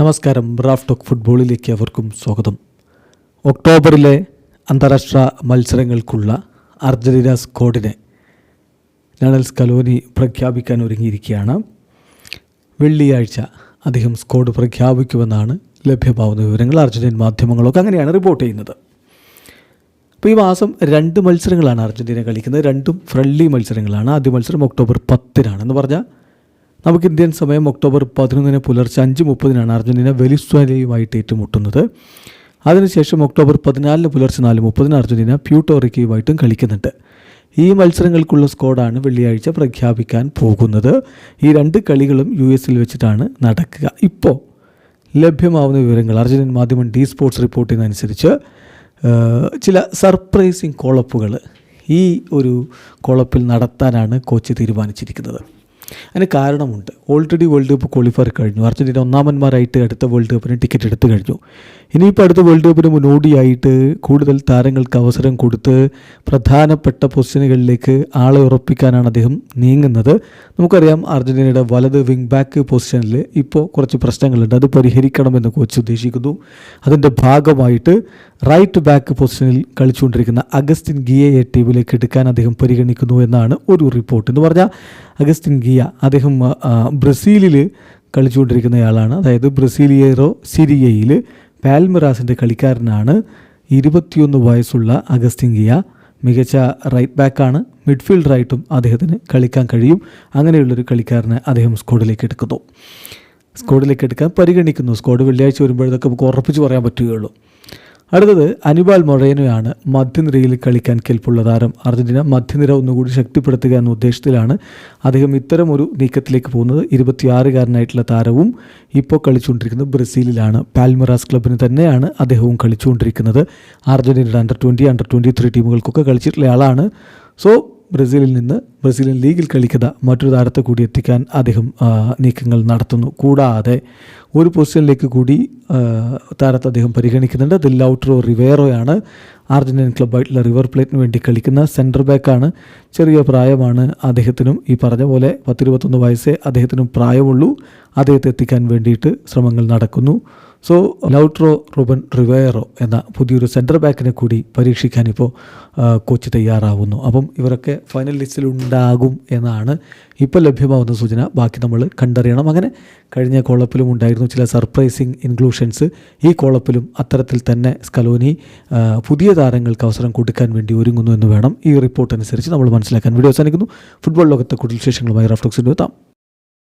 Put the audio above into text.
നമസ്കാരം Raf talk ഫുട്ബോളിലേക്ക് അവർക്കും സ്വാഗതം. ഒക്ടോബറിലെ അന്താരാഷ്ട്ര മത്സരങ്ങൾക്കുള്ള അർജന്റീന സ്ക്വാഡിനെ ലണൽ സ്കലോനി പ്രഖ്യാപിക്കാൻ ഒരുങ്ങിയിരിക്കുകയാണ്. വെള്ളിയാഴ്ച അദ്ദേഹം സ്ക്വാഡ് പ്രഖ്യാപിക്കുമെന്നാണ് ലഭ്യമാവുന്ന വിവരങ്ങൾ അർജന്റീൻ മാധ്യമങ്ങളൊക്കെ അങ്ങനെയാണ് റിപ്പോർട്ട് ചെയ്യുന്നത്. അപ്പോൾ ഈ മാസം രണ്ട് മത്സരങ്ങളാണ് അർജന്റീന കളിക്കുന്നത്. രണ്ടും ഫ്രണ്ട്ലി മത്സരങ്ങളാണ്. ആദ്യ മത്സരം ഒക്ടോബർ പത്തിനാണ് എന്ന് പറഞ്ഞാൽ നമുക്ക് ഇന്ത്യൻ സമയം ഒക്ടോബർ പതിനൊന്നിന് പുലർച്ചെ അഞ്ച് മുപ്പതിനാണ് അർജന്റീന വെലിസ്വാലയുമായിട്ട് ഏറ്റുമുട്ടുന്നത്. അതിനുശേഷം ഒക്ടോബർ പതിനാലിന് പുലർച്ചെ നാല് മുപ്പതിന് അർജന്റീന പ്യൂട്ടോറിക്കയുമായിട്ടും കളിക്കുന്നുണ്ട്. ഈ മത്സരങ്ങൾക്കുള്ള സ്കോഡാണ് വെള്ളിയാഴ്ച പ്രഖ്യാപിക്കാൻ പോകുന്നത്. ഈ രണ്ട് കളികളും യു എസിൽ വെച്ചിട്ടാണ് നടക്കുക. ഇപ്പോൾ ലഭ്യമാവുന്ന വിവരങ്ങൾ അർജന്റീൻ മാധ്യമം ഡി സ്പോർട്സ് റിപ്പോർട്ട് ചെയ്യുന്നതനുസരിച്ച് ചില സർപ്രൈസിങ് കോളപ്പുകൾ ഈ ഒരു കോളപ്പിൽ നടത്താനാണ് കോച്ച് തീരുമാനിച്ചിരിക്കുന്നത്. അതിന് കാരണമുണ്ട്. ഓൾറെഡി വേൾഡ് കപ്പ് ക്വാളിഫയർ കഴിഞ്ഞു. അർജന്റീന ഒന്നാമന്മാരായിട്ട് അടുത്ത വേൾഡ് കപ്പിന് ടിക്കറ്റ് എടുത്തു കഴിഞ്ഞു. ഇനിയിപ്പോൾ അടുത്ത വേൾഡ് കപ്പിന് മുന്നോടിയായിട്ട് കൂടുതൽ താരങ്ങൾക്ക് അവസരം കൊടുത്ത് പ്രധാനപ്പെട്ട പൊസിഷനുകളിലേക്ക് ആളെ ഉറപ്പിക്കാനാണ് അദ്ദേഹം നീങ്ങുന്നത്. നമുക്കറിയാം അർജന്റീനയുടെ വലത് വിങ് ബാക്ക് പൊസിഷനിൽ ഇപ്പോൾ കുറച്ച് പ്രശ്നങ്ങളുണ്ട്. അത് പരിഹരിക്കണമെന്ന് കോച്ച് ഉദ്ദേശിക്കുന്നു. അതിന്റെ ഭാഗമായിട്ട് റൈറ്റ് ബാക്ക് പൊസിഷനിൽ കളിച്ചുകൊണ്ടിരിക്കുന്ന അഗസ്റ്റിൻ ഗിയയെ ടീമിലേക്ക് എടുക്കാൻ അദ്ദേഹം പരിഗണിക്കുന്നു എന്നാണ് ഒരു റിപ്പോർട്ട് എന്ന് പറഞ്ഞാൽ അഗസ്റ്റിൻ ഗിയ. അദ്ദേഹം ബ്രസീലിൽ കളിച്ചുകൊണ്ടിരിക്കുന്നയാളാണ്. അതായത് ബ്രസീലിയറോ സിരിയയിൽ പാൽമിറാസിന്റെ കളിക്കാരനാണ്. ഇരുപത്തിയൊന്ന് വയസ്സുള്ള അഗസ്റ്റിൻ ഗിയ മികച്ച റൈറ്റ് ബാക്കാണ് മിഡ്ഫീൽഡറായിട്ടും അദ്ദേഹത്തിന് കളിക്കാൻ കഴിയും. അങ്ങനെയുള്ളൊരു കളിക്കാരനെ അദ്ദേഹം സ്കോഡിലേക്ക് എടുക്കുന്നു. സ്കോഡിലേക്ക് എടുക്കാൻ പരിഗണിക്കുന്നു. സ്കോഡ് വെള്ളിയാഴ്ച വരുമ്പോഴതൊക്കെ നമുക്ക് ഉറപ്പിച്ച് പറയാൻ പറ്റുകയുള്ളൂ. അടുത്തത് അനിബാൽ മൊറേനോയാണ് മധ്യനിരയിൽ കളിക്കാൻ കെൽപ്പുള്ള താരം. അർജന്റീന മധ്യനിര ഒന്നുകൂടി ശക്തിപ്പെടുത്തുക എന്ന ഉദ്ദേശത്തിലാണ് അദ്ദേഹം ഇത്തരം ഒരു നീക്കത്തിലേക്ക് പോകുന്നത്. ഇരുപത്തിയാറുകാരനായിട്ടുള്ള താരവും ഇപ്പോൾ കളിച്ചുകൊണ്ടിരിക്കുന്നത് ബ്രസീലിലാണ്. പാൽമറാസ് ക്ലബിന് തന്നെയാണ് അദ്ദേഹവും കളിച്ചുകൊണ്ടിരിക്കുന്നത്. അർജന്റീനയുടെ under twenty under twenty three ടീമുകൾക്കൊക്കെ കളിച്ചിട്ടുള്ള ആളാണ്. സോ ബ്രസീലിൽ നിന്ന് ബ്രസീലിയൻ ലീഗിൽ കളിക്കുന്ന മറ്റൊരു താരത്തെ കൂടി എത്തിക്കാൻ അദ്ദേഹം നീക്കങ്ങൾ നടത്തുന്നു. കൂടാതെ ഒരു പൊസിഷനിലേക്ക് കൂടി താരത്തെ അദ്ദേഹം പരിഗണിക്കുന്നുണ്ട്. അത് ലൗട്രോ റിവേറോയാണ് അർജന്റീൻ ക്ലബ്ബായിട്ടുള്ള റിവർ പ്ലേറ്റിന് വേണ്ടി കളിക്കുന്ന സെന്റർ ബാക്കാണ്. ചെറിയ പ്രായമാണ് അദ്ദേഹത്തിനും. ഈ പറഞ്ഞ പോലെ പത്തിരുപത്തൊന്ന് വയസ്സേ അദ്ദേഹത്തിനും പ്രായമുള്ളൂ. അദ്ദേഹത്തെ എത്തിക്കാൻ വേണ്ടിയിട്ട് ശ്രമങ്ങൾ നടക്കുന്നു. സോ ലൗട്രോ റുബൻ റിവേറോ എന്ന പുതിയൊരു സെന്റർ ബാക്കിനെ കൂടി പരീക്ഷിക്കാൻ ഇപ്പോൾ കോച്ച് തയ്യാറാവുന്നു. അപ്പം ഇവരൊക്കെ ഫൈനൽ ലിസ്റ്റിൽ ഉണ്ടാകും എന്നാണ് ഇപ്പോൾ ലഭ്യമാവുന്ന സൂചന. ബാക്കി നമ്മൾ കണ്ടറിയണം. അങ്ങനെ കഴിഞ്ഞ കോളപ്പിലും ഉണ്ടായിരുന്നു ചില സർപ്രൈസിങ് ഇൻക്ലൂഷൻസ്. ഈ കോളപ്പിലും അത്തരത്തിൽ തന്നെ സ്കലോനി പുതിയ താരങ്ങൾക്ക് അവസരം കൊടുക്കാൻ വേണ്ടി ഒരുങ്ങുന്നു എന്ന് വേണം ഈ റിപ്പോർട്ട് അനുസരിച്ച് നമ്മൾ മനസ്സിലാക്കാൻ. വീഡിയോ അവസാനിക്കുന്നു. ഫുട്ബോൾ ലോകത്തെ കൂടുതൽ വിശേഷങ്ങളുമായി റഫ്ലക്സിന്റെ എത്താം